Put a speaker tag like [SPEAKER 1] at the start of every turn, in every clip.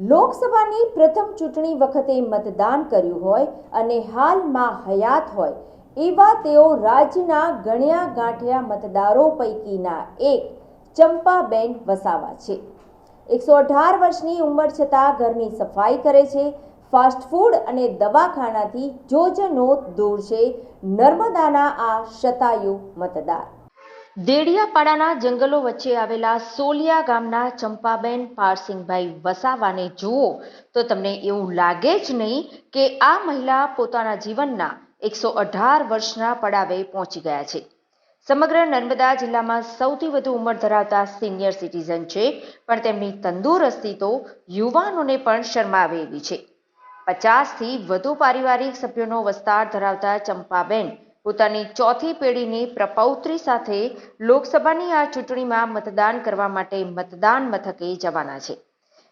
[SPEAKER 1] ચંપાની પ્રથમ ચૂંટણી વખતે મતદાન કર્યું હોય અને હાલમાં હયાત હોય, એવા તેઓ રાજ્યના ગણ્યા ગાંઠ્યા મતદારો પૈકીના એક, ચંપાબેન વસાવા છે. એકસો અઢાર વર્ષની ઉંમર છતાં ઘરની સફાઈ કરે છે, ફાસ્ટ ફૂડ અને દવાખાનાથી જોજનો દૂર છે, નર્મદાના આ શતાયુ મતદાર. દેડિયાપાડાના જંગલો વચ્ચે આવેલા સોલિયા ગામના ચંપાબેન પારસિંગભાઈ વસાવાને જુઓ તો તમને એવું લાગે જ નહીં કે આ મહિલા પોતાના જીવનના એકસો અઢાર વર્ષના પડાવે પહોંચી ગયા છે. સમગ્ર નર્મદા જિલ્લામાં સૌથી વધુ ઉંમર ધરાવતા સિનિયર સિટીઝન છે, પણ તેમની તંદુરસ્તી તો યુવાનોને પણ શરમાવે એવી છે. પચાસથી વધુ પારિવારિક સભ્યોનો વસ્તાર ધરાવતા ચંપાબેન પોતાની ચોથી પેઢીની પ્રપૌત્રી સાથે લોકસભાની આ ચૂંટણીમાં મતદાન કરવા માટે મતદાન મથકે જવાના છે.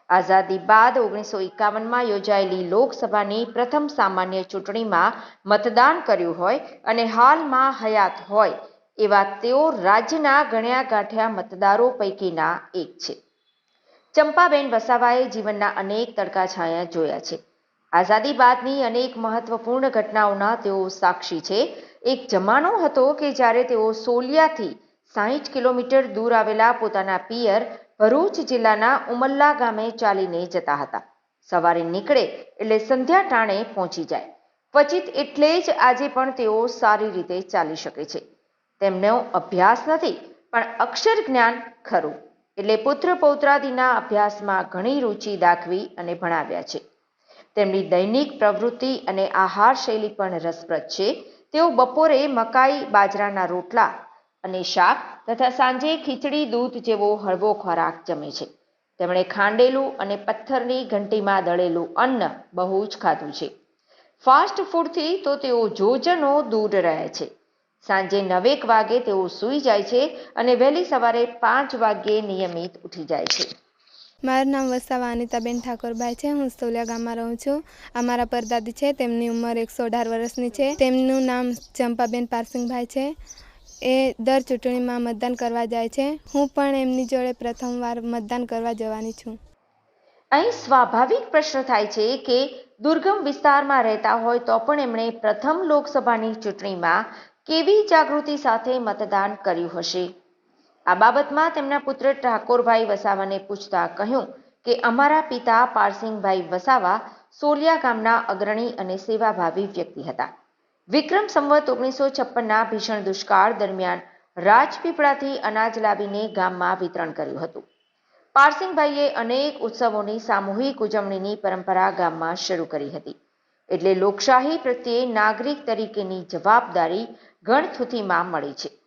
[SPEAKER 1] આઝાદી બાદ ઓગણીસો એકાવનમાં યોજાયેલી લોકસભાની પ્રથમ સામાન્ય ચૂંટણીમાં મતદાન કર્યું હોય અને હાલમાં હયાત હોય એવા તેઓ રાજ્યના ગણ્યા ગાંઠ્યા મતદારો પૈકીના એક છે. ચંપાબેન વસાવાએ જીવનના અનેક તડકા છાયા જોયા છે. આઝાદી બાદની અનેક મહત્વપૂર્ણ ઘટનાઓના તેઓ સાક્ષી છે. એક જમાનો હતો કે જ્યારે તેઓ સોલિયાથી સાહીઠ કિલોમીટર દૂર આવેલા પોતાના પિયર ભરૂચ જિલ્લાના ઉમલ્લા ગામે ચાલીને જતા હતા. સવારે નીકળે એટલે સંધ્યા ટાણે પહોંચી જાય. ક્વચિત એટલે જ આજે પણ તેઓ સારી રીતે ચાલી શકે છે. તેમનો અભ્યાસ નથી, પણ અક્ષર જ્ઞાન ખરું. એટલે પુત્ર પૌત્રાદિના અભ્યાસમાં ઘણી રુચિ દાખવી અને ભણાવ્યા છે. તેમની દૈનિક પ્રવૃત્તિ અને આહાર શૈલી પણ રસપ્રદ છે. તેઓ બપોરે મકાઈ બાજરાના રોટલા અને શાક તથા સાંજે ખીચડી, દૂધ જેવો હળવો ખોરાક જમે છે. તેમણે ખાંડેલું અને પથ્થરની ઘંટીમાં દળેલું અન્ન બહુ જ ખાધું છે. ફાસ્ટ ફૂડથી તો તેઓ જોજનો દૂર રહે છે. સાંજે નવેક વાગે તેઓ સૂઈ જાય છે અને વહેલી સવારે પાંચ વાગ્યે નિયમિત ઉઠી જાય છે.
[SPEAKER 2] મારું નામ વસાવા અનિતાબેન ઠાકોરભાઈ છે, હું સોલિયા ગામમાં રહું છું. અમારા પરદાદી છે, તેમની ઉંમર એકસો અઢાર વર્ષની છે. તેમનું નામ ચંપાબેન પારસિંગભાઈ છે. એ દર ચૂંટણીમાં મતદાન કરવા જાય છે. હું પણ એમની જોડે પ્રથમવાર મતદાન કરવા જવાની છું.
[SPEAKER 1] અહીં સ્વાભાવિક પ્રશ્ન થાય છે કે દુર્ગમ વિસ્તારમાં રહેતા હોય તો પણ એમણે પ્રથમ લોકસભાની ચૂંટણીમાં કેવી જાગૃતિ સાથે મતદાન કર્યું હશે? આ બાબતમાં તેમના પુત્ર ઠાકોરભાઈ વસાવાને પૂછતા કહ્યું કે, અમારા પિતા પારસિંગભાઈ વસાવા સોલિયા ગામના અગ્રણી અને સેવાભાવી વ્યક્તિ હતા. વિક્રમ સંવત ઓગણીસો છપ્પનના ભીષણ દુષ્કાળ દરમિયાન રાજપીપળાથી અનાજ લાવીને ગામમાં વિતરણ કર્યું હતું. પારસિંગભાઈએ અનેક ઉત્સવોની સામૂહિક ઉજવણીની પરંપરા ગામમાં શરૂ કરી હતી. એટલે લોકશાહી પ્રત્યે નાગરિક તરીકેની જવાબદારી ગણથુથીમાં મળી છે.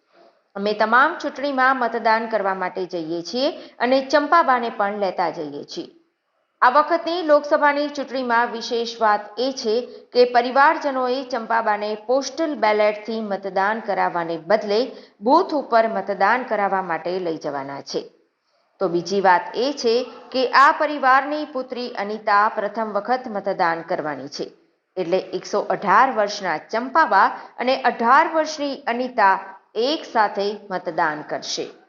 [SPEAKER 1] અમે તમામ ચૂંટણીમાં મતદાન કરવા માટે જઈએ છીએ અને ચંપાબાને પણ લેતા જઈએ છીએ. આ વખતની લોકસભાની ચૂંટણીમાં વિશેષ વાત એ છે કે પરિવારજનોએ ચંપાબાને પોસ્ટલ બેલેટથી મતદાન કરાવવાને બદલે બૂથ ઉપર મતદાન કરાવવા માટે લઈ જવાના છે. તો બીજી વાત એ છે કે આ પરિવારની પુત્રી અનિતા પ્રથમ વખત મતદાન કરવાની છે. એટલે એકસો અઢાર વર્ષના ચંપાબા અને અઢાર વર્ષની અનિતા એક સાથે મતદાન કરશે.